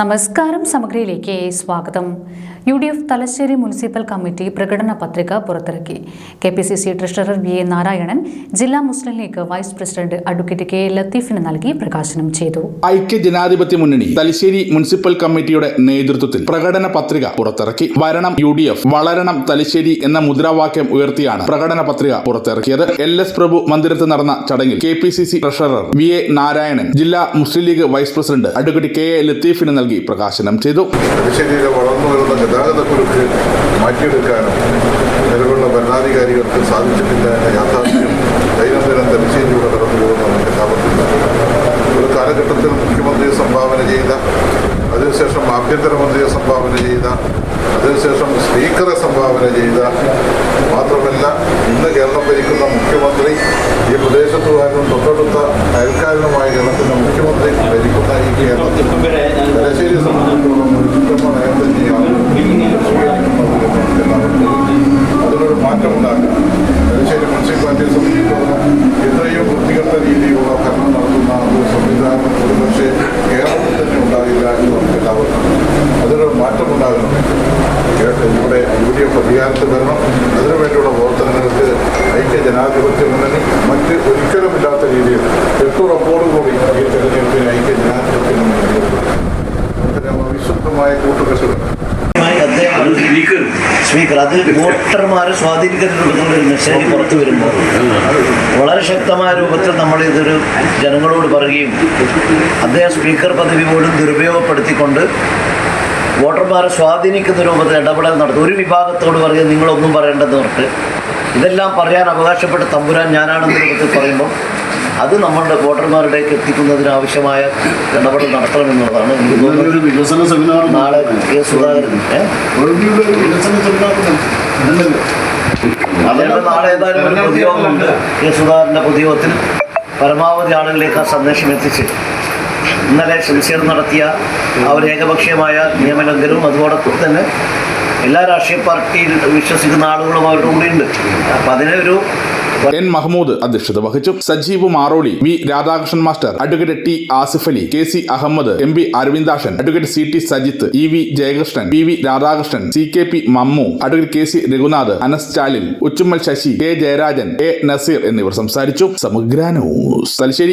നമസ്കാരം സമഗ്രയിലേക്ക് സ്വാഗതം. U D F Thalassery municipal committee പ്രകടന പത്രിക പുറത്തിറക്കി. K P C C treasurer V A Narayanan ജില്ലാ Muslim league vice president advocate K ലത്തീഫിന് നൽകി പ്രകാശനം ചെയ്തു. ഐക്യ ജനാധിപത്യ മുന്നണി തലശ്ശേരി മുനിസിപ്പൽ കമ്മിറ്റിയുടെ നേതൃത്വത്തിൽ പ്രകടന പത്രിക പുറത്തിറക്കി. വരണം യു ഡി എഫ് വളരണം തലശ്ശേരി എന്ന മുദ്രാവാക്യം ഉയർത്തിയാണ് പ്രകടന പത്രിക പുറത്തിറക്കിയത്. എൽ എസ് പ്രഭു മന്ദിരത്തിൽ നടന്ന ചടങ്ങിൽ K P C C treasurer V A Narayanan ജില്ലാ Muslim league vice president advocate K A ലത്തീഫിന് നൽകി പ്രകാശനം ചെയ്തു. സാധിച്ചിട്ടില്ല എന്ന യാഥാർത്ഥ്യം അതിനുശേഷം ആഭ്യന്തരമന്ത്രിയെ സംഭാവന ചെയ്ത അതിനുശേഷം സ്പീക്കറെ സംഭാവന ചെയ്ത മാത്രമല്ല ഇന്ന് കേരളം ഭരിക്കുന്ന മുഖ്യമന്ത്രി ഈ തൊട്ടടുത്ത അയൽക്കാരനുമായ എല്ലാവർക്കും അതിനൊരു മാറ്റമുണ്ടാകണം. ഇവിടെ യു ഡി എഫ് അധികാരത്തിൽ വരണം. അതിനുവേണ്ടിയുള്ള പ്രവർത്തനങ്ങൾക്ക് ഐക്യ ജനാധിപത്യ മുന്നണി മറ്റ് ഒരിക്കലുമില്ലാത്ത രീതിയിൽ എട്ടുറപ്പോടുകൂടി ഈ തെരഞ്ഞെടുപ്പിന് ഐക്യ ജനാധിപത്യ മുന്നണി വിശുദ്ധമായ കൂട്ടുകെട്ടുകൾ സ്പീക്കർ. അത് വോട്ടർമാരെ സ്വാധീനിക്കുന്ന ഒരു മെസ്സേജ് പുറത്തു വരുമ്പോൾ വളരെ ശക്തമായ രൂപത്തിൽ നമ്മൾ ഇതൊരു ജനങ്ങളോട് പറയുകയും അദ്ദേഹം സ്പീക്കർ പദവി പോലും ദുരുപയോഗപ്പെടുത്തിക്കൊണ്ട് വോട്ടർമാരെ സ്വാധീനിക്കുന്ന രൂപത്തിൽ ഇടപെടൽ നടത്തും. ഒരു വിഭാഗത്തോട് പറയുക നിങ്ങളൊന്നും പറയേണ്ടെന്ന് പറഞ്ഞിട്ട്. ഇതെല്ലാം പറയാൻ അവകാശപ്പെട്ട തമ്പുരാൻ ഞാനാണെന്ന രൂപത്തിൽ പറയുമ്പോൾ അത് നമ്മളുടെ വോട്ടർമാരുടെ എത്തിക്കുന്നതിന് ആവശ്യമായ ഇടപെടൽ നടത്തണമെന്നുള്ളതാണ് വികസന നാളെ കെ സുധാകരൻ നാളെ ഒരു കെ സുധാകരന്റെ പരമാവധി ആളുകളിലേക്ക് ആ സന്ദേശം എത്തിച്ച് ഇന്നലെ ശംസീർ നടത്തിയ ആ ഒരു ഏകപക്ഷീയമായ നിയമലംഘനവും അതോടൊപ്പം തന്നെ എല്ലാ രാഷ്ട്രീയ പാർട്ടിയിൽ വിശ്വസിക്കുന്ന ആളുകളും അവരുടെ കൂടെയുണ്ട്. അപ്പം അതിനെ ഒരു എൻ മഹമ്മൂദ് അധ്യക്ഷത വഹിച്ചു. Sajeev Maroli V Radhakrishnan master advocate T Asif Ali K C Ahmed M P Aravindakshan advocate C T Sajith E V Jayakrishnan P V Radhakrishnan C K P Mammu advocate K C Raghunath Anas Chalil Uchummal Sasi K Jayarajan A Nazeer എന്നിവർ സംസാരിച്ചു. സമഗ്ര news. Thalassery